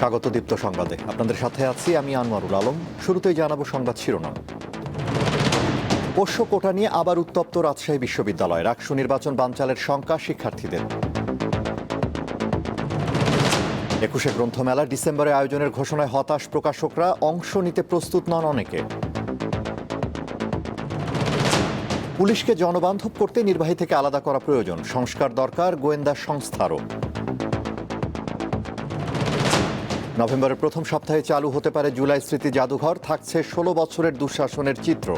স্বাগত দীপ্ত সংবাদে। আপনাদের সাথে আছি আমি আনোয়ারুল আলম। শুরুতেই জানাব সংবাদ শিরোনাম। পোষ্য কোটা নিয়ে আবার উত্তপ্ত রাজশাহী বিশ্ববিদ্যালয়। রাকসু নির্বাচন বানচালের শঙ্কা শিক্ষার্থীদের। একুশে গ্রন্থমেলা ডিসেম্বরে আয়োজনের ঘোষণায় হতাশ প্রকাশকরা, অংশ নিতে প্রস্তুত নন অনেকে। পুলিশকে জনবান্ধব করতে নির্বাহী থেকে আলাদা করা প্রয়োজন। সংস্কার দরকার গোয়েন্দা সংস্থারও। নভেম্বরের প্রথম সপ্তাহে চালু হতে পারে জুলাই স্মৃতি জাদুঘর, থাকছে ষোলো বছরের দুঃশাসনের চিত্র।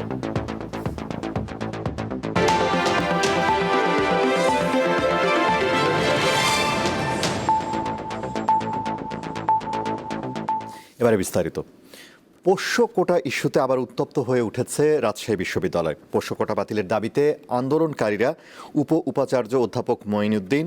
এবারে বিস্তারিত। পোষ্য কোটা ইস্যুতে আবার উত্তপ্ত হয়ে উঠেছে রাজশাহী বিশ্ববিদ্যালয়। পোষ্য কোটা বাতিলের দাবিতে আন্দোলনকারীরা উপ উপাচার্য অধ্যাপক মঈনুদ্দিন,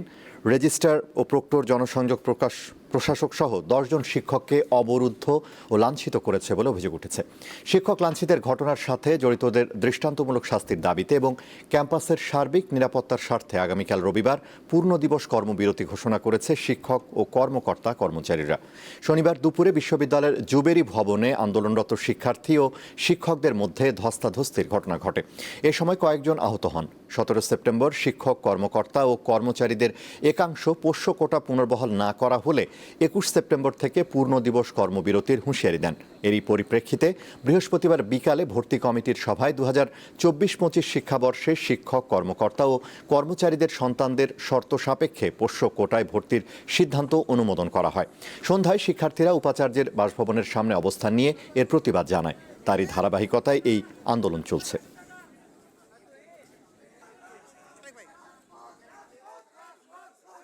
রেজিস্ট্রার ও প্রক্টর জনসংযোগ প্রকাশ প্রশাসক সহ দশজন শিক্ষককে অবরুদ্ধ ও লাঞ্ছিত করেছে বলে অভিযোগ উঠেছে। শিক্ষক লাঞ্ছিতের ঘটনার সাথে জড়িতদের দৃষ্টান্তমূলক শাস্তির দাবিতে এবং ক্যাম্পাসের সার্বিক নিরাপত্তার স্বার্থে আগামীকাল রবিবার পূর্ণ দিবস কর্মবিরতি ঘোষণা করেছে শিক্ষক ও কর্মকর্তা কর্মচারীরা। শনিবার দুপুরে বিশ্ববিদ্যালয়ের জুবেরি ভবনে আন্দোলনরত শিক্ষার্থী ও শিক্ষকদের মধ্যে ধস্তাধস্তির ঘটনা ঘটে। এ সময় কয়েকজন আহত হন। সতেরো সেপ্টেম্বর শিক্ষক, কর্মকর্তা ও কর্মচারীদের একাংশ পোষ্য কোটা পুনর্বহাল না করা হলে একুশ সেপ্টেম্বর থেকে পূর্ণ দিবস কর্মবিরতির হুঁশিয়ারি দেন। এরই পরিপ্রেক্ষিতে বৃহস্পতিবার বিকালে ভর্তি কমিটির সভায় দু হাজার চব্বিশ পঁচিশ শিক্ষাবর্ষে শিক্ষক, কর্মকর্তা ও কর্মচারীদের সন্তানদের শর্ত সাপেক্ষে পোষ্য কোটায় ভর্তির সিদ্ধান্ত অনুমোদন করা হয়। সন্ধ্যায় শিক্ষার্থীরা উপাচার্যের বাসভবনের সামনে অবস্থান নিয়ে এর প্রতিবাদ জানায়। তারই ধারাবাহিকতায় এই আন্দোলন চলছে।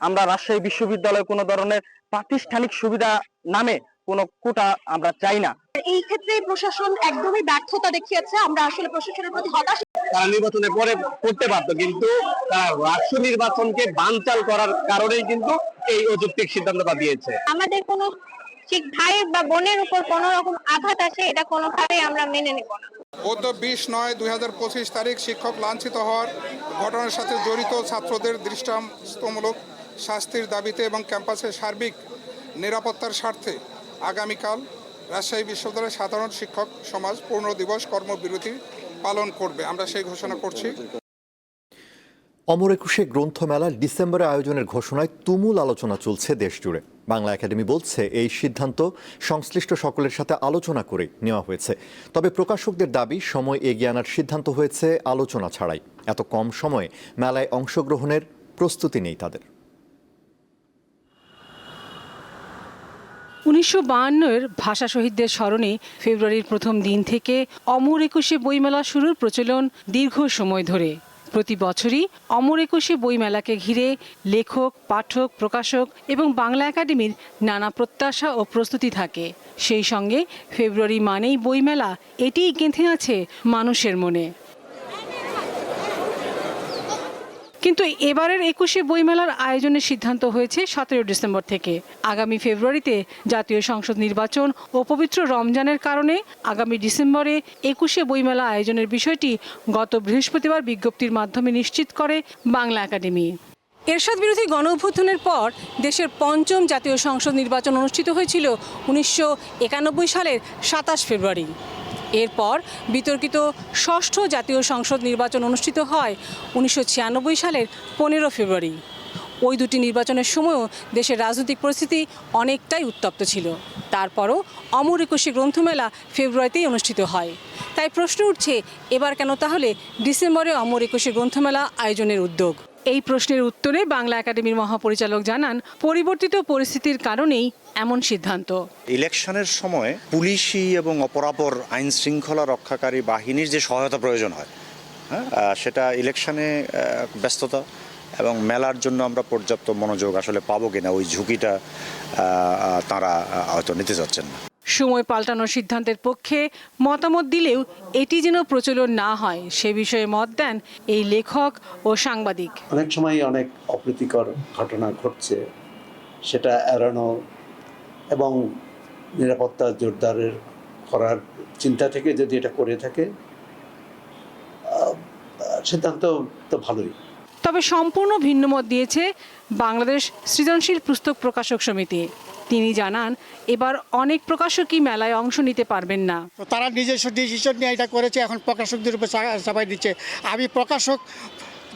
আমরা রাজশাহী বিশ্ববিদ্যালয়ে কোনো ধরনের প্রাতিষ্ঠানিক সুবিধা নামে কোনো কোটা আমরা চাই না। এই ক্ষেত্রে প্রশাসন একদমই ব্যর্থতা দেখিয়েছে। আমরা আসলে প্রশাসনের প্রতি হতাশ। তারা নির্বাচনের পরে করতে পারত কিন্তু তারা রাষ্ট্র নির্বাচনকে বানচাল করার কারণেই কিন্তু এই অযৌক্তিক সিদ্ধান্তটা দিয়েছে। আমাদের কোনো ঠিক ভাইয়ের বা বোনের উপর কোনো রকম আঘাত আসে এটা কোনোভাবেই আমরা মেনে নেব না। গত বিশ নয় দুই হাজার পঁচিশ তারিখ শিক্ষক লাঞ্ছিত হওয়ার ঘটনার সাথে জড়িত ছাত্রদের দৃষ্টান্তমূলক শাস্তির দাবিতে এবং ক্যাম্পাসের সার্বিক নিরাপত্তার স্বার্থে আগামীকাল রাজশাহী বিশ্ববিদ্যালয়ের সাধারণ শিক্ষক সমাজ পূর্ণ দিবস কর্মবিরতি পালন করবে। আমরা সেই ঘোষণা করছি। অমর একুশে গ্রন্থমেলার ডিসেম্বরে আয়োজনের ঘোষণায় তুমুল আলোচনা চলছে দেশজুড়ে। বাংলা একাডেমি বলছে, এই সিদ্ধান্ত সংশ্লিষ্ট সকলের সাথে আলোচনা করে নেওয়া হয়েছে। তবে প্রকাশকদের দাবি, সময় এগিয়ে আনার সিদ্ধান্ত হয়েছে আলোচনা ছাড়াই। এত কম সময়ে মেলায় অংশগ্রহণের প্রস্তুতি নেই তাদের। উনিশশো বাহান্নের ভাষা শহীদদের স্মরণে ফেব্রুয়ারির প্রথম দিন থেকে অমর একুশে বইমেলা শুরুর প্রচলন দীর্ঘ সময় ধরে। প্রতি বছরই অমর একুশে বইমেলাকে ঘিরে লেখক, পাঠক, প্রকাশক এবং বাংলা একাডেমির নানা প্রত্যাশা ও প্রস্তুতি থাকে। সেই সঙ্গে ফেব্রুয়ারি মানেই বইমেলা, এটিই গেঁথে আছে মানুষের মনে। কিন্তু এবারের একুশে বইমেলার আয়োজনের সিদ্ধান্ত হয়েছে সতেরো ডিসেম্বর থেকে। আগামী ফেব্রুয়ারিতে জাতীয় সংসদ নির্বাচন ও পবিত্র রমজানের কারণে আগামী ডিসেম্বরে একুশে বইমেলা আয়োজনের বিষয়টি গত বৃহস্পতিবার বিজ্ঞপ্তির মাধ্যমে নিশ্চিত করে বাংলা একাডেমি। এরশাদ বিরোধী গণ অভ্যুত্থানের পর দেশের পঞ্চম জাতীয় সংসদ নির্বাচন অনুষ্ঠিত হয়েছিল উনিশশো একানব্বই সালের সাতাশ ফেব্রুয়ারি। এরপর বিতর্কিত ষষ্ঠ জাতীয় সংসদ নির্বাচন অনুষ্ঠিত হয় উনিশশো ছিয়ানব্বই সালের পনেরো ফেব্রুয়ারি। ওই দুটি নির্বাচনের সময়ও দেশের রাজনৈতিক পরিস্থিতি অনেকটাই উত্তপ্ত ছিল। তারপরও অমর একুশে গ্রন্থমেলা ফেব্রুয়ারিতেই অনুষ্ঠিত হয়। তাই প্রশ্ন উঠছে, এবার কেন তাহলে ডিসেম্বরে অমর একুশে গ্রন্থমেলা আয়োজনের উদ্যোগ? এই প্রশ্নের উত্তরে বাংলা একাডেমির মহাপরিচালক জানান, পরিবর্তিত পরিস্থিতির কারণেই এমন সিদ্ধান্ত। ইলেকশনের সময় পুলিশি এবং অপরাপর আইন শৃঙ্খলা রক্ষাকারী বাহিনীর যে সহায়তা প্রয়োজন হয় হ্যাঁ সেটা ইলেকশনে ব্যস্ততা এবং মেলার জন্য আমরা পর্যাপ্ত মনোযোগ আসলে পাবো কিনা, ওই ঝুঁকিটা তারা হয়তো নিতে চাচ্ছেন না। সময় পাল্টানোর সিদ্ধান্তের পক্ষে মতামত দিলেও এটি যেন প্রচলন না হয় সে বিষয়ে মত দেন এই লেখক ও সাংবাদিক। অনেক সময় অনেক অপ্রীতিকর ঘটনা ঘটছে সেটা এড়ানো এবং নিরাপত্তা জোরদারের করার চিন্তা থেকে যদি এটা করে থাকে সিদ্ধান্ত তো ভালোই। তবে সম্পূর্ণ ভিন্ন মত দিয়েছে বাংলাদেশ সৃজনশীল পুস্তক প্রকাশক সমিতি। তিনি জানান এবার অনেক প্রকাশকই মেলায় অংশ নিতে পারবেন না। তারা নিজস্ব ডিসিশন নিয়ে এটা করেছে এখন প্রকাশকদের উপর চাপাই দিচ্ছে। আমি প্রকাশক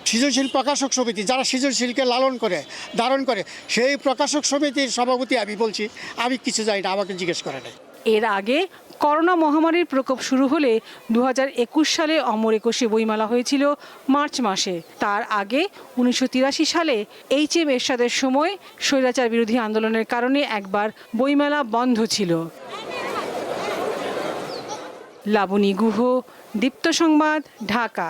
সৃজনশীল প্রকাশক সমিতি যারা সৃজনশীলকে লালন করে ধারণ করে সেই প্রকাশক সমিতির সভাপতি আমি বলছি আমি কিছু জানি না আমাকে জিজ্ঞেস করে নাই। এর আগে করোনা মহামারীর প্রকোপ শুরু হলে দু হাজার একুশ সালে অমর একুশে বইমেলা হয়েছিল মার্চ মাসে। তার আগে উনিশশো তিরাশি সালে এইচ এম এরশাদের সময় স্বৈরাচার বিরোধী আন্দোলনের কারণে একবার বইমেলা বন্ধ ছিল। লাবণী গুহ, দীপ্ত সংবাদ, ঢাকা।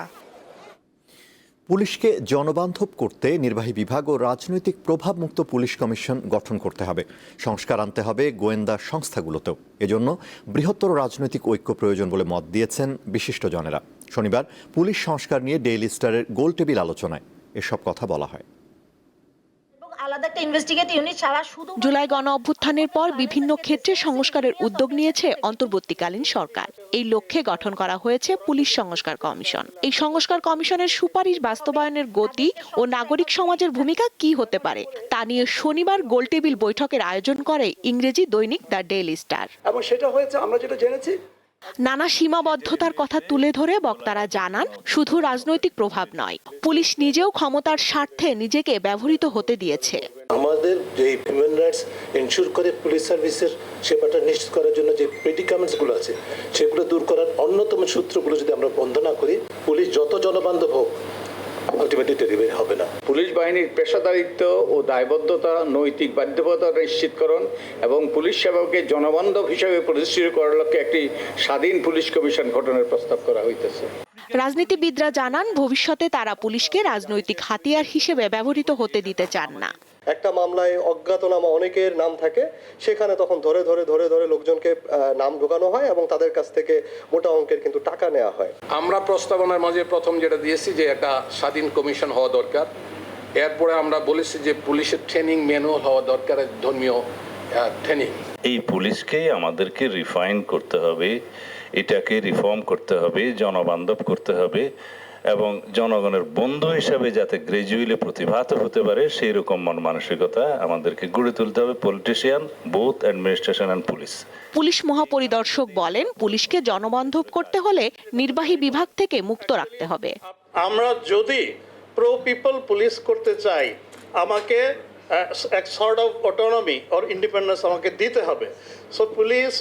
পুলিশকে জনবান্ধব করতে নির্বাহী বিভাগ ও রাজনৈতিক প্রভাবমুক্ত পুলিশ কমিশন গঠন করতে হবে। সংস্কার আনতে হবে গোয়েন্দা সংস্থাগুলোতেও। এজন্য বৃহত্তর রাজনৈতিক ঐক্য প্রয়োজন বলে মত দিয়েছেন বিশিষ্টজনেরা। শনিবার পুলিশ সংস্কার নিয়ে ডেইলি স্টারের গোল টেবিল আলোচনায় এসব কথা বলা হয়। আলাদা একটা ইনভেস্টিগেট ইউনিট ছাড়া শুধু জুলাই গণ অভ্যুত্থানের পর বিভিন্ন ক্ষেত্রে সংস্কারের উদ্যোগ নিয়েছে অন্তর্বর্তীকালীন সরকার। এই লক্ষ্যে গঠন করা হয়েছে পুলিশ সংস্কার কমিশন। এই সংস্কার কমিশনের সুপারিশ বাস্তবায়নের গতি ও নাগরিক সমাজের ভূমিকা কি হতে পারে তা নিয়ে শনিবার গোলটেবিল বৈঠকের আয়োজন করে ইংরেজি দৈনিক দ্য ডেইলি স্টার। এবং সেটা হয়েছে আমরা যেটা জেনেছি নানা সীমাবদ্ধতার কথা তুলে ধরে বক্তারা জানান, শুধু রাজনৈতিক প্রভাব নয়, পুলিশ নিজেও ক্ষমতার স্বার্থে নিজেকে ব্যবহৃত হতে দিয়েছে। আমাদের যে হিউম্যান রাইটস এনশিওর করে পুলিশ সার্ভিসের সেবাটা নিশ্চিত করার জন্য যে প্রেডিকামেন্টসগুলো আছে, সেগুলো দূর করার অন্যতম সূত্রগুলো যদি আমরা বন্ধ না করি, পুলিশ যত জনবান্ধব হোক আলটিমেটলি ডেলিভারি হবে না। পুলিশ বাহিনীর পেশাদারিত্ব ও দায়বদ্ধতা নৈতিক বাধ্যবাধকতা নিশ্চিতকরণ এবং পুলিশ সেবাকে জনবান্ধব হিসেবে প্রতিষ্ঠিত করার লক্ষ্যে একটি স্বাধীন পুলিশ কমিশন গঠনের প্রস্তাব করা হইতেছে। রাজনীতিবিদরা জানান ভবিষ্যতে তারা পুলিশকে রাজনৈতিক হাতিয়ার হিসেবে ব্যবহৃত হতে দিতে চান না। একটা মামলায় অজ্ঞাতনামা অনেকের নাম থাকে সেখানে তখন ধরে ধরে ধরে ধরে লোকজনকে নাম ঢোকানো হয় এবং তাদের কাছ থেকে মোটা অঙ্কের কিন্তু টাকা নেওয়া হয়। আমরা প্রস্তাবনার মাঝে প্রথম যেটা দিয়েছি যে একটা স্বাধীন কমিশন হওয়া দরকার। এরপরে আমরা বলেছি যে পুলিশের ট্রেনিং ম্যানুয়াল হওয়া দরকার ধর্মীয় ট্রেনিং। এই পুলিশকেই আমাদেরকে রিফাইন করতে হবে এটাকে রিফর্ম করতে হবে জনবান্ধব করতে হবে এবং জনগণের বন্ধু হিসাবে যাতে গ্রাজুয়ালি প্রতিভাত হতে পারে সেই রকম মন মানসিকতা আমাদেরকে গড়ে তুলতে হবে। Politician both administration and police police মহাপরিদর্শক বলেন পুলিশকে জনবান্ধব করতে হলে নির্বাহী বিভাগ থেকে মুক্ত রাখতে হবে। আমরা যদি প্রো পিপল পুলিশ করতে চাই আমাকে এক sort of autonomy or independence আমাকে দিতে হবে। So police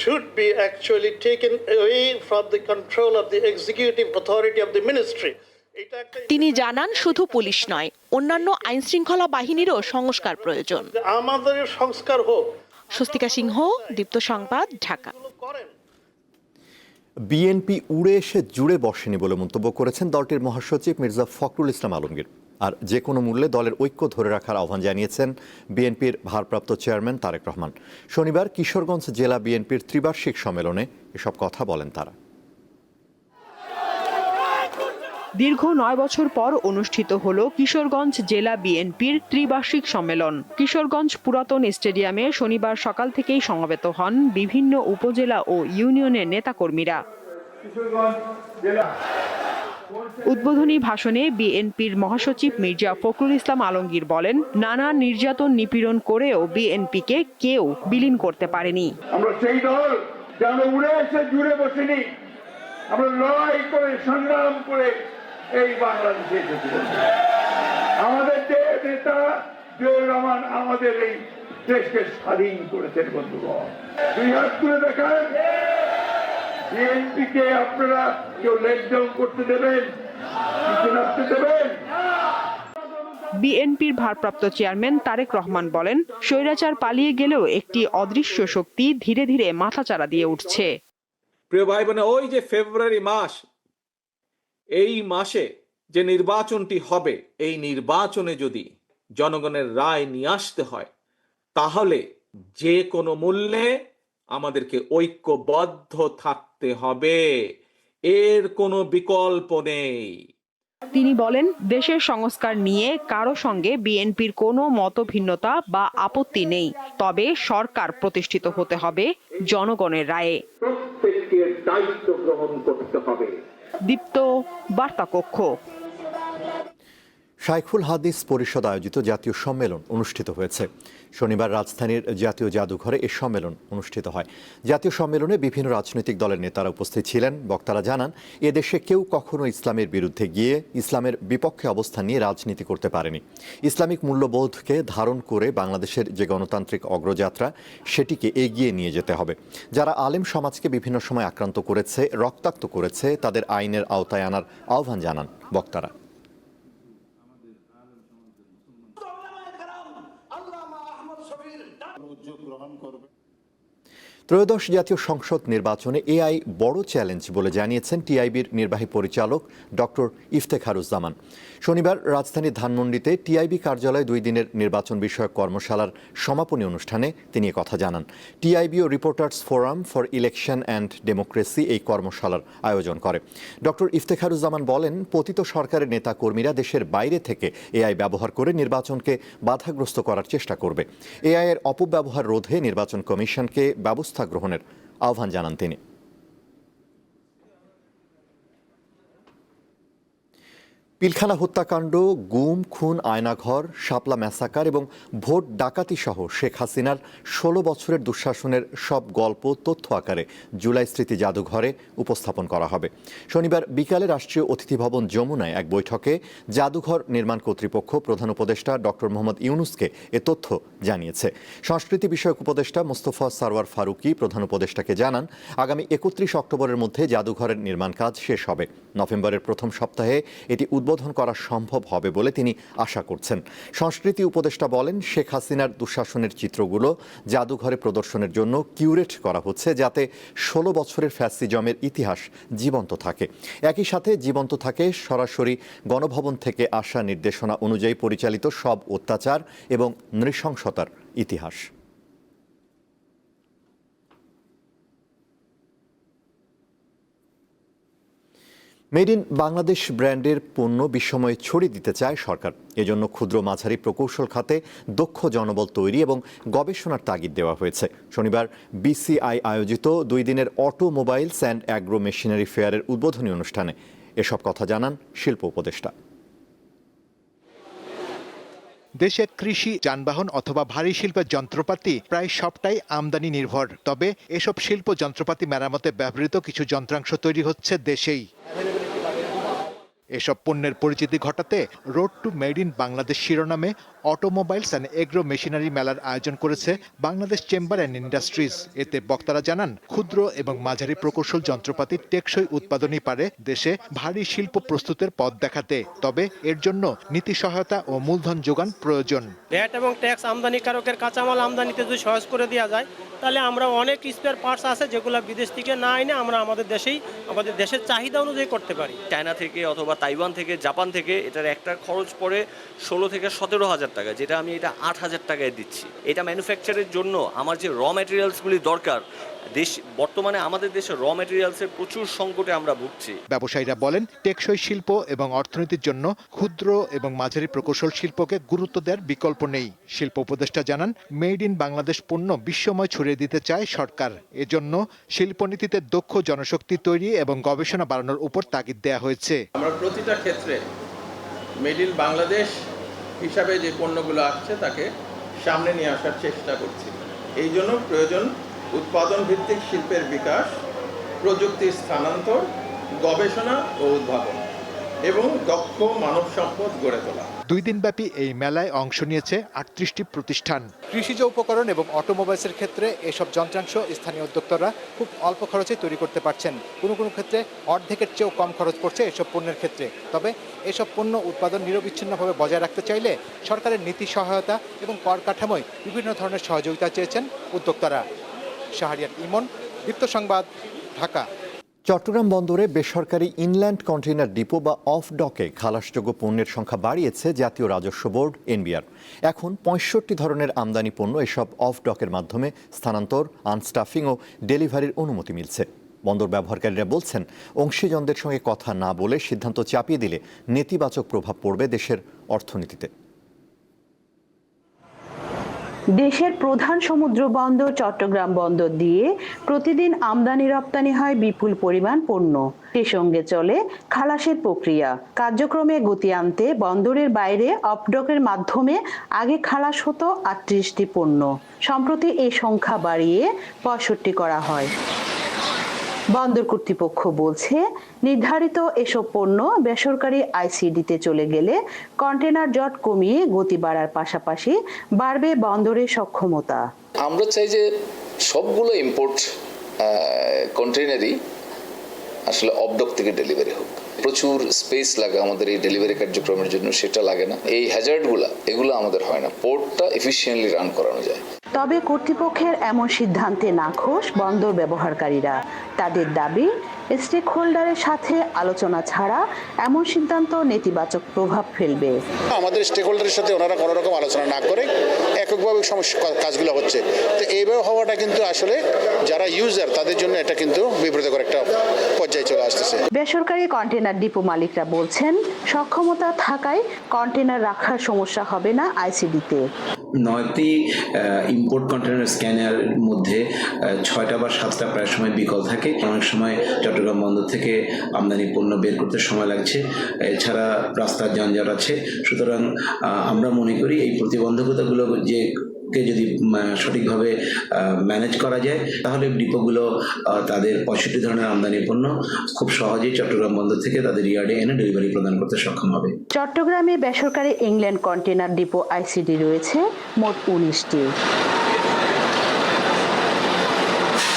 should be actually taken away from the control of the executive authority of the ministry. তিনি জানান শুধু পুলিশ নয় অন্যান্য আইন শৃঙ্খলা বাহিনীরও সংস্কার প্রয়োজন। আমাদের সংস্কার হোক। স্বস্তিকা সিংহ দীপ্ত সংবাদ ঢাকা। বিএনপি উড়ে এসে জুড়ে বসেনি বলে মন্তব্য করেছেন দলটির মহাসচিব মির্জা ফখরুল ইসলাম আলমগীর। আর যে কোনো মূল্যে দলের ঐক্য ধরে রাখার আহ্বান জানিয়েছেন বিএনপির ভারপ্রাপ্ত চেয়ারম্যান তারেক রহমান। শনিবার কিশোরগঞ্জ জেলা বিএনপির ত্রিবার্ষিক সম্মেলনে এসব কথা বলেন তারা। দীর্ঘ নয় বছর পর অনুষ্ঠিত হল কিশোরগঞ্জ জেলা বিএনপির ত্রিবার্ষিক সম্মেলন। কিশোরগঞ্জ পুরাতন স্টেডিয়ামে শনিবার সকাল থেকেই সমবেত হন বিভিন্ন উপজেলা ও ইউনিয়নের নেতাকর্মীরা। উদ্বোধনী ভাষণে বিএনপির মহাসচিব মির্জা ফখরুল ইসলাম আলমগীর বলেন, নানা নির্যাতন নিপীড়ন করেও বিএনপিকে কেউ বিলীন করতে পারেনি। আমরা সেই দল যে আমরা উড়ে এসে জুড়ে আমরা লড়াই করে, সংগ্রাম করে এই বাংলাদেশে আমাদের যে নেতা জিয়াউর রহমান আমাদের এই দেশকে স্বাধীন করেছেন, বন্ধুগণ। দুই হাত তুলে বিএনপিকে আপনারা কেউ লেট ডাউন করতে দেবেন? রাখতে দেবেন? বিএনপির ভারপ্রাপ্ত চেয়ারম্যান তারেক রহমান বলেন স্বৈরাচার পালিয়ে গেলেও একটি অদৃশ্য শক্তি ধীরে ধীরে মাথাচাড়া দিয়ে উঠছে। প্রিয় ভাই বোনে ওই যে ফেব্রুয়ারি মাস এই মাসে যে নির্বাচনটি হবে এই নির্বাচনে যদি জনগণের রায় নিয়ে আসতে হয় তাহলে যে কোনো মূল্যে আমাদেরকে ঐক্যবদ্ধ থাকতে হবে। এর কোনো বিকল্প নেই। তিনি বলেন দেশের সংস্কার নিয়ে কারও সঙ্গে বিএনপির কোনো মতভিন্নতা বা আপত্তি নেই। তবে সরকার প্রতিষ্ঠিত হতে হবে জনগণের রায়ে। প্রত্যেককে দায়িত্ব গ্রহণ করতে হবে। দীপ্ত বার্তা কক্ষ শাইখুল হাদিস পরিষদ আয়োজিত জাতীয় সম্মেলন অনুষ্ঠিত হয়েছে। শনিবার রাজধানীর জাতীয় জাদুঘরে এ সম্মেলন অনুষ্ঠিত হয়। জাতীয় সম্মেলনে বিভিন্ন রাজনৈতিক দলের নেতারা উপস্থিত ছিলেন। বক্তারা জানান এদেশে কেউ কখনো ইসলামের বিরুদ্ধে গিয়ে ইসলামের বিপক্ষে অবস্থান নিয়ে রাজনীতি করতে পারেনি। ইসলামিক মূল্যবোধকে ধারণ করে বাংলাদেশের যে গণতান্ত্রিক অগ্রযাত্রা, সেটিকে এগিয়ে নিয়ে যেতে হবে। যারা আলেম সমাজকে বিভিন্ন সময় আক্রান্ত করেছে, রক্তাক্ত করেছে, তাদের আইনের আওতায় আনার আহ্বান জানান বক্তারা। ত্রয়োদশ জাতীয় সংসদ নির্বাচনে এআই বড় চ্যালেঞ্জ বলে জানিয়েছেন টিআইবির নির্বাহী পরিচালক ডক্টর ইফতেখারুজ্জামান। শনিবার রাজধানীর ধানমন্ডিতে টিআইবি কার্যালয়ে দুই দিনের নির্বাচন বিষয়ক কর্মশালার সমাপনী অনুষ্ঠানে তিনি কথা জানান। TIB O reporters forum for election and democracy এই কর্মশালার আয়োজন করে। ডক্টর ইফতেখারুজ্জামান বলেন, পতিত সরকারের নেতাকর্মীরা দেশের বাইরে থেকে এআই ব্যবহার করে নির্বাচনকে বাধাগ্রস্ত করার চেষ্টা করবে। এআই এর অপব্যবহার রোধে নির্বাচন কমিশনকে ব্যবস্থা গ্রহণের আহ্বান জানান তিনি। পিলখানা হত্যাকাণ্ড, গুম, খুন, আয়নাঘর, শাপলা ম্যাসাকার এবং ভোট ডাকাতি সহ শেখ হাসিনার ষোলো বছরের দুঃশাসনের সব গল্প তথ্য আকারে জুলাই স্মৃতি জাদুঘরে উপস্থাপন করা হবে। শনিবার বিকালে রাষ্ট্রীয় অতিথি ভবন যমুনায় এক বৈঠকে জাদুঘর নির্মাণ কর্তৃপক্ষ প্রধান উপদেষ্টা ডক্টর মোহাম্মদ ইউনুসকে এ তথ্য জানিয়েছে। সংস্কৃতি বিষয়ক উপদেষ্টা মোস্তফা সারওয়ার ফারুকি প্রধান উপদেষ্টাকে জানান, আগামী একত্রিশ অক্টোবরের মধ্যে জাদুঘরের নির্মাণ কাজ শেষ হবে। নভেম্বরের প্রথম সপ্তাহে এটি উদ্বোধন করা সম্ভব হবে বলে তিনি আশা করছেন। সংস্কৃতি উপদেষ্টা বলেন, শেখ হাসিনার দুঃশাসনের চিত্রগুলো জাদুঘরে প্রদর্শনের জন্য কিউরেট করা হচ্ছে যাতে ষোলো বছরের ফ্যাসিজমের ইতিহাস জীবন্ত থাকে। একই সাথে জীবন্ত থাকে সরাসরি গণভবন থেকে আসা নির্দেশনা অনুযায়ী পরিচালিত সব অত্যাচার এবং নৃশংসতার ইতিহাস। মেড ইন বাংলাদেশ ব্র্যান্ডের পণ্য বিশ্বময়ে ছড়িয়ে দিতে চায় সরকার। এজন্য ক্ষুদ্র মাঝারি প্রকৌশল খাতে দক্ষ জনবল তৈরি এবং গবেষণার তাগিদ দেওয়া হয়েছে। শনিবার বিসিআই আয়োজিত দুই দিনের অটোমোবাইলস অ্যান্ড অ্যাগ্রো মেশিনারি ফেয়ারের উদ্বোধনী অনুষ্ঠানে। এসব কথা জানান শিল্প উপদেষ্টা। দেশে কৃষি, যানবাহন অথবা ভারী শিল্পের যন্ত্রপাতি প্রায় সবটাই আমদানি নির্ভর। তবে এসব শিল্প যন্ত্রপাতি মেরামতে ব্যবহৃত কিছু যন্ত্রাংশ তৈরি হচ্ছে দেশেই। এসব পণ্যের পরিচিতি ঘটাতে road to made in Bangladesh শিরোনামে অটোমোবাইলস অ্যান্ড এগ্রো মেশিনারি মেলার আয়োজন করেছে বাংলাদেশ চেম্বার অ্যান্ড ইন্ডাস্ট্রিজ। এতে বক্তারা জানান ক্ষুদ্র এবং মাঝারি প্রকৌশল যন্ত্রপাতির টেকসই উৎপাদনই পারে দেশে ভারী শিল্প প্রস্তুতের পথ দেখাতে। তবে এর জন্য নীতি সহায়তা ও মূলধন যোগান প্রয়োজন। ভ্যাট এবং ট্যাক্স আমদানিকারকের কাঁচামাল আমদানিতে যদি সহজ করে দেওয়া যায় তাহলে আমরা অনেক স্পেয়ার পার্টস আছে যেগুলো বিদেশ থেকে না এনে আমরা আমাদের দেশেই আমাদের দেশের চাহিদা অনুযায়ী করতে পারি। চায়না থেকে অথবা তাইওয়ান থেকে জাপান থেকে এটার একটা খরচ পড়ে ষোলো থেকে সতেরো হাজার টাকা যেটা আমি এটা আট হাজার টাকায় দিচ্ছি। এটা ম্যানুফ্যাকচারের জন্য আমার যে র ম্যাটেরিয়ালসগুলি দরকার দেশ বর্তমানে আমাদের দেশে র ম্যাটেরিয়ালসের প্রচুর সংকটে আমরা ভুগছি। ব্যবসায়ীরা বলেন টেকসই শিল্প এবং অর্থনীতির জন্য ক্ষুদ্র এবং মাঝারি প্রকৌশল শিল্পকে গুরুত্ব দেওয়ার বিকল্প নেই। শিল্প উপদেষ্টা জানান মেড ইন বাংলাদেশ পণ্য বিশ্বময় ছড়িয়ে দিতে চায় সরকার। এজন্য শিল্পনীতিতে দক্ষ জনশক্তি তৈরি এবং গবেষণা বাড়ানোর উপর তাগিদ দেওয়া হয়েছে। আমরা প্রতিটা ক্ষেত্রে মেড ইন বাংলাদেশ হিসাবে যে পণ্যগুলো আসছে তাকে সামনে নিয়ে আসার চেষ্টা করছি। এই জন্য প্রয়োজন উৎপাদন ভিত্তিক শিল্পের বিকাশ, প্রযুক্তির স্থানান্তর, গবেষণা ও উদ্ভাবন। এবং দক্ষ মানব সম্পদ গড়ে তোলা। দুই দিনব্যাপী এই মেলায় অংশ নিয়েছে আটত্রিশটি প্রতিষ্ঠান। কৃষিজ উপকরণ এবং অটোমোবাইলসের ক্ষেত্রে এসব যন্ত্রাংশ স্থানীয় উদ্যোক্তারা খুব অল্প খরচে তৈরি করতে পারছেন। কোনো কোনো ক্ষেত্রে অর্ধেকের চেয়েও কম খরচ পড়ছে এসব পণ্যের ক্ষেত্রে। তবে এসব পণ্য উৎপাদন নিরবিচ্ছিন্নভাবে বজায় রাখতে চাইলে সরকারের নীতি সহায়তা এবং কর কাঠামোয় বিভিন্ন ধরনের সহযোগিতা চেয়েছেন উদ্যোক্তারা। শাহরিয়ার ইমন দীপ্ত সংবাদ ঢাকা। চট্টগ্রাম বন্দরে বেসরকারি ইনল্যান্ড কন্টেইনার ডিপো বা অফ ডকে খালাসযোগ্য পণ্যের সংখ্যা বাড়িয়েছে জাতীয় রাজস্ব বোর্ড, এনবিআর। এখন পঁয়ষট্টি ধরনের আমদানি পণ্য এসব অফ ডকের মাধ্যমে স্থানান্তর আনস্টাফিং ও ডেলিভারির অনুমতি মিলছে। বন্দর ব্যবহারকারীরা বলছেন, অংশীজনদের সঙ্গে কথা না বলে সিদ্ধান্ত চাপিয়ে দিলে নেতিবাচক প্রভাব পড়বে দেশের অর্থনীতিতে। দেশের প্রধান সমুদ্র বন্দর চট্টগ্রাম বন্দর দিয়ে প্রতিদিন আমদানি রপ্তানি হয় বিপুল পরিমাণ পণ্য। সে সঙ্গে চলে খালাসের প্রক্রিয়া। কার্যক্রমে গতি আনতে বন্দরের বাইরে অপডকের মাধ্যমে আগে খালাস হতো আটত্রিশটি পণ্য। সম্প্রতি এই সংখ্যা বাড়িয়ে পঁয়ষট্টি করা হয়। বন্দর কর্তৃপক্ষ বলছে, নির্ধারিত এসব পণ্য বেসরকারি আইসিডিতে চলে গেলে কন্টেনার জট কমিয়ে গতি বাড়ার পাশাপাশি বাড়বে বন্দরের সক্ষমতা। আমরা চাই যে সবগুলো ইম্পোর্ট কন্টেনারই আসলে অবডক থেকে ডেলিভারি হোক। প্রচুর স্পেস লাগে আমাদের এই ডেলিভারি কার্যক্রমের জন্য, সেটা লাগে না। এই হ্যাজার্ডগুলো এগুলো আমাদের হয় না। পোর্টটা এফিসিয়েন্টলি রান করানো যায়। তবে কর্তৃপক্ষের এমন সিদ্ধান্তে নাখোশ বন্দর ব্যবহারকারীরা। তাদের দাবি স্টেক হোল্ডারের সাথে আলোচনা ছাড়া এমন সিদ্ধান্ত নেতিবাচক প্রভাব ফেলবে। আমাদের স্টেক হোল্ডারের সাথে ওনারা কোনো রকম আলোচনা না করে এককভাবে সমস্যা কাজগুলো হচ্ছে। তো এইভাবে হওয়াটা কিন্তু আসলে যারা ইউজার তাদের জন্য এটা কিন্তু বিব্রতকর একটা পর্যায়ে চলে আসতেছে। বেসরকারি কন্টেনার ডিপো মালিকরা বলছেন সক্ষমতা থাকায় কন্টেনার রাখার সমস্যা হবে না আইসিডিতে। নয়টি ইম্পোর্ট কন্টেনার স্ক্যানের মধ্যে ছয়টা বা সাতটা প্রায় সময় বিকল থাকে। অনেক সময় চট্টগ্রাম বন্দর থেকে আমদানি পণ্য বের করতে সময় লাগছে। এছাড়া রাস্তার যানজট আছে। সুতরাং আমরা মনে করি এই প্রতিবন্ধকতাগুলো যে কে যদি সঠিকভাবে ম্যানেজ করা যায় তাহলে ডিপোগুলো তাদের পঁয়ষট্টি ধরনের আমদানি পণ্য খুব সহজেই চট্টগ্রাম বন্দর থেকে তাদের ইয়ার্ডে এনে ডেলিভারি প্রদান করতে সক্ষম হবে। চট্টগ্রামে বেসরকারি ইংল্যান্ড কন্টেনার ডিপো আইসিডি রয়েছে মোট উনিশটি।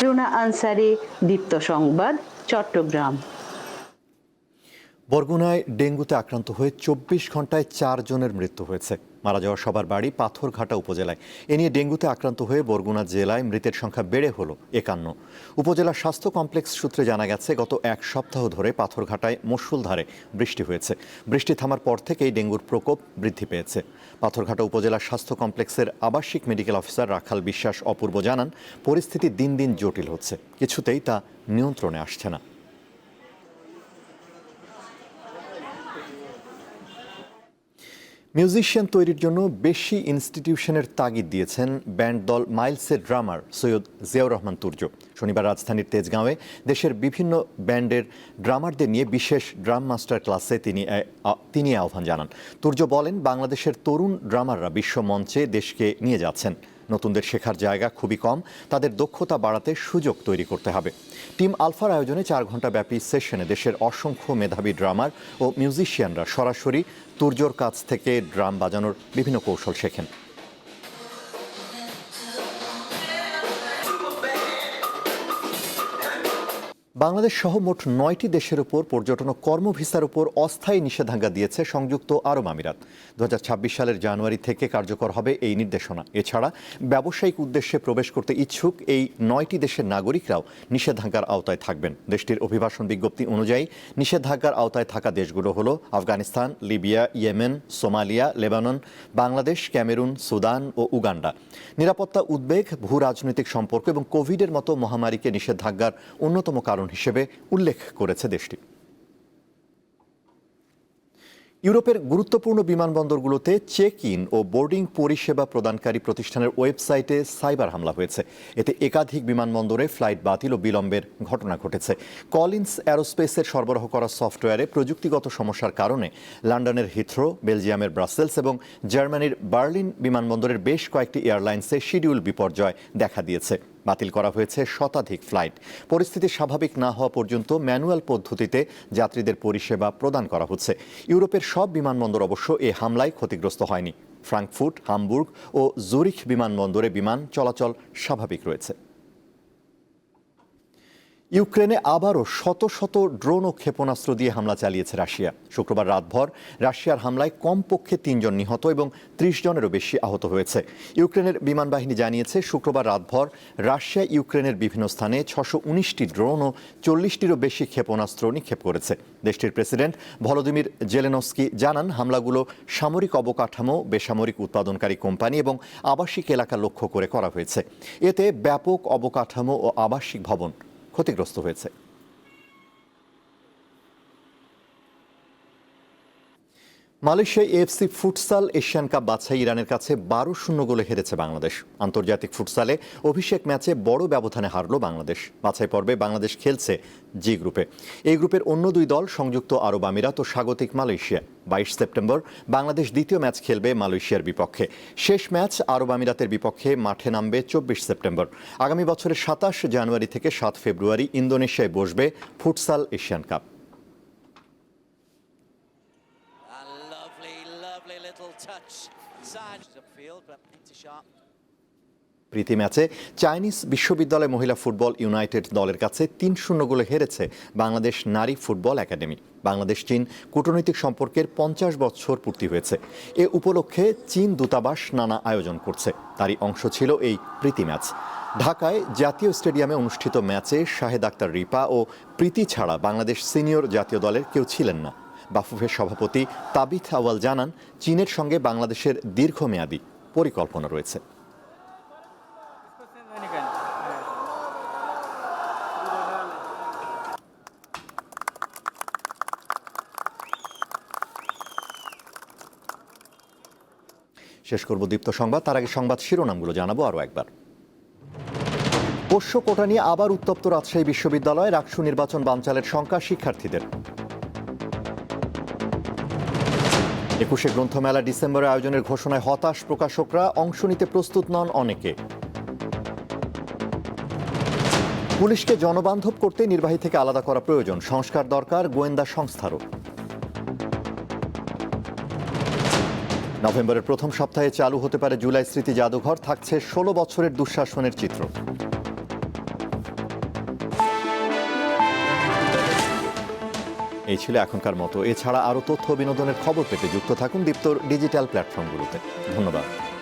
রুনা আনসারি দীপ্ত সংবাদ চট্টগ্রাম। বরগুনায় ডেঙ্গুতে আক্রান্ত হয়ে চব্বিশ ঘন্টায় চারজনের মৃত্যু হয়েছে। মারা যাওয়া সবার বাড়ি পাথরঘাটা উপজেলায়। এ নিয়ে ডেঙ্গুতে আক্রান্ত হয়ে বরগুনা জেলায় মৃতের সংখ্যা বেড়ে হলো একান্ন। উপজেলা স্বাস্থ্য কমপ্লেক্স সূত্রে জানা গেছে, গত এক সপ্তাহ ধরে পাথরঘাটায় মশুলধারে বৃষ্টি হয়েছে। বৃষ্টি থামার পর থেকেই ডেঙ্গুর প্রকোপ বৃদ্ধি পেয়েছে। পাথরঘাটা উপজেলা স্বাস্থ্য কমপ্লেক্সের আবাসিক মেডিকেল অফিসার রাখাল বিশ্বাস অপূর্ব জানান, পরিস্থিতি দিন দিন জটিল হচ্ছে। কিছুতেই তা নিয়ন্ত্রণে আসছে না। মিউজিশিয়ান তৈরির জন্য বেশি ইনস্টিটিউশনের তাগিদ দিয়েছেন ব্যান্ড দল মাইলসের ড্রামার সৈয়দ জিয়াউর রহমান তুর্য। শনিবার রাজধানীর তেজগাঁওয়ে দেশের বিভিন্ন ব্যান্ডের ড্রামারদের নিয়ে বিশেষ ড্রাম মাস্টার ক্লাসে তিনি তিনি আহ্বান জানান। তুর্য বলেন, বাংলাদেশের তরুণ ড্রামাররা বিশ্ব মঞ্চে দেশকে নিয়ে যাচ্ছেন। নতুনদের শেখার জায়গা খুবই কম। তাদের দক্ষতা বাড়াতে সুযোগ তৈরি করতে হবে। টিম আলফার আয়োজনে চার ঘণ্টা ব্যাপী সেশনে দেশের অসংখ্য মেধাবী ড্রামার ও মিউজিশিয়ানরা সরাসরি তুর্জোর কাছ থেকে ড্রাম বাজানোর বিভিন্ন কৌশল শেখেন। বাংলাদেশ সহ মোট নয়টি দেশের উপর পর্যটন কর্ম ভিসার উপর অস্থায়ী নিষেধাজ্ঞা দিয়েছে সংযুক্ত আরব আমিরাত। দু হাজার ছাব্বিশ সালের জানুয়ারি থেকে কার্যকর হবে এই নির্দেশনা। এছাড়া ব্যবসায়িক উদ্দেশ্যে প্রবেশ করতে ইচ্ছুক এই নয়টি দেশের নাগরিকরাও নিষেধাজ্ঞার আওতায় থাকবেন। দেশটির অভিবাসন বিজ্ঞপ্তি অনুযায়ী নিষেধাজ্ঞার আওতায় থাকা দেশগুলো হলো Afghanistan, Libya, Yemen, Somalia, Lebanon, Bangladesh, Cameroon, Sudan ও উগান্ডা। নিরাপত্তা উদ্বেগ ভূ রাজনৈতিক সম্পর্ক এবং কোভিডের মতো মহামারীকে নিষেধাজ্ঞার অন্যতম কারণ হিসেবে উল্লেখ করেছে দেশটি। ইউরোপের গুরুত্বপূর্ণ বিমানবন্দরগুলোতে চেক ইন ও বোর্ডিং পরিষেবা প্রদানকারী প্রতিষ্ঠানের ওয়েবসাইটে সাইবার হামলা হয়েছে। এতে একাধিক বিমানবন্দরে ফ্লাইট বাতিল ও বিলম্বের ঘটনা ঘটেছে। কলিন্স অ্যারোস্পেসের সরবরাহ করা সফটওয়্যারে প্রযুক্তিগত সমস্যার কারণে লন্ডনের হিথ্রো, বেলজিয়ামের ব্রাসেলস এবং জার্মানির বার্লিন বিমানবন্দরের বেশ কয়েকটি এয়ারলাইন্সে শিডিউল বিপর্যয় দেখা দিয়েছে। বাতিল করা হয়েছে শতাধিক ফ্লাইট। পরিস্থিতি স্বাভাবিক না হওয়া পর্যন্ত ম্যানুয়াল পদ্ধতিতে যাত্রীদের পরিষেবা প্রদান করা হচ্ছে। ইউরোপের সব বিমানবন্দর অবশ্য এ হামলায় ক্ষতিগ্রস্ত হয়নি। ফ্রাঙ্কফুর্ট হামবুর্গ ও জুরিখ বিমানবন্দরে বিমান চলাচল স্বাভাবিক রয়েছে। ইউক্রেনে আবারও শত শত ড্রোন ও ক্ষেপণাস্ত্র দিয়ে হামলা চালিয়েছে রাশিয়া। শুক্রবার রাতভর রাশিয়ার হামলায় কমপক্ষে তিনজন নিহত এবং ত্রিশ জনেরও বেশি আহত হয়েছে। ইউক্রেনের বিমান বাহিনী জানিয়েছে, শুক্রবার রাতভর রাশিয়া ইউক্রেনের বিভিন্ন স্থানে ছশো উনিশটি ড্রোন ও চল্লিশটিরও বেশি ক্ষেপণাস্ত্র নিক্ষেপ করেছে। দেশটির প্রেসিডেন্ট ভলোদিমির জেলেনস্কি জানান, হামলাগুলো সামরিক অবকাঠামো, বেসামরিক উৎপাদনকারী কোম্পানি এবং আবাসিক এলাকা লক্ষ্য করে করা হয়েছে। এতে ব্যাপক অবকাঠামো ও আবাসিক ভবন ক্ষতিগ্রস্ত হয়েছে। মালয়েশিয়ায় এএফসি ফুটসাল এশিয়ান কাপ বাছাই ইরানের কাছে বারো শূন্য গোলে হেরেছে বাংলাদেশ। আন্তর্জাতিক ফুটসালে অভিষেক ম্যাচে বড় ব্যবধানে হারল বাংলাদেশ। বাছাই পর্বে বাংলাদেশ খেলছে জি গ্রুপে। এই গ্রুপের অন্য দুই দল সংযুক্ত আরব আমিরাত ও স্বাগতিক মালয়েশিয়া। বাইশ সেপ্টেম্বর বাংলাদেশ দ্বিতীয় ম্যাচ খেলবে মালয়েশিয়ার বিপক্ষে। শেষ ম্যাচ আরব আমিরাতের বিপক্ষে মাঠে নামবে চব্বিশ সেপ্টেম্বর। আগামী বছরের সাতাশ জানুয়ারি থেকে সাত ফেব্রুয়ারি ইন্দোনেশিয়ায় বসবে ফুটসাল এশিয়ান কাপ। প্রীতি ম্যাচে চাইনিজ বিশ্ববিদ্যালয় মহিলা ফুটবল ইউনাইটেড দলের কাছে তিন শূন্য গোলে হেরেছে বাংলাদেশ নারী ফুটবল একাডেমি। বাংলাদেশ, চীন কূটনৈতিক সম্পর্কের পঞ্চাশ বছর পূর্তি হয়েছে। এ উপলক্ষে চীন দূতাবাস নানা আয়োজন করছে। তারই অংশ ছিল এই প্রীতি ম্যাচ। ঢাকায় জাতীয় স্টেডিয়ামে অনুষ্ঠিত ম্যাচে শাহেদ আক্তার রিপা ও প্রীতি ছাড়া বাংলাদেশ সিনিয়র জাতীয় দলের কেউ ছিলেন না। বাফুফের সভাপতি তাবিথ আওয়াল জানান, চীনের সঙ্গে বাংলাদেশের দীর্ঘমেয়াদী পরিকল্পনা রয়েছে। শেষ করব দীপ্ত সংবাদ। তার আগে সংবাদ শিরোনামগুলো জানাব আরও একবার। পোষ্য কোটা নিয়ে আবার উত্তপ্ত রাজশাহী বিশ্ববিদ্যালয়ে। রাকসু নির্বাচন বানচালের শঙ্কা শিক্ষার্থীদের। একুশে গ্রন্থমেলা ডিসেম্বরে আয়োজনের ঘোষণায় হতাশ প্রকাশকরা অংশ নিতে প্রস্তুত নন অনেকে। পুলিশকে জনবান্ধব করতে নির্বাহী থেকে আলাদা করা প্রয়োজন। সংস্কার দরকার গোয়েন্দা সংস্থারও। নভেম্বরের প্রথম সপ্তাহে চালু হতে পারে জুলাই স্মৃতি জাদুঘর। থাকছে ষোলো বছরের দুঃশাসনের চিত্র। এই ছিল এখনকার মতো। এছাড়া আরও তথ্য বিনোদনের খবর পেতে যুক্ত থাকুন দীপ্তর ডিজিটাল প্ল্যাটফর্মগুলোতে। ধন্যবাদ।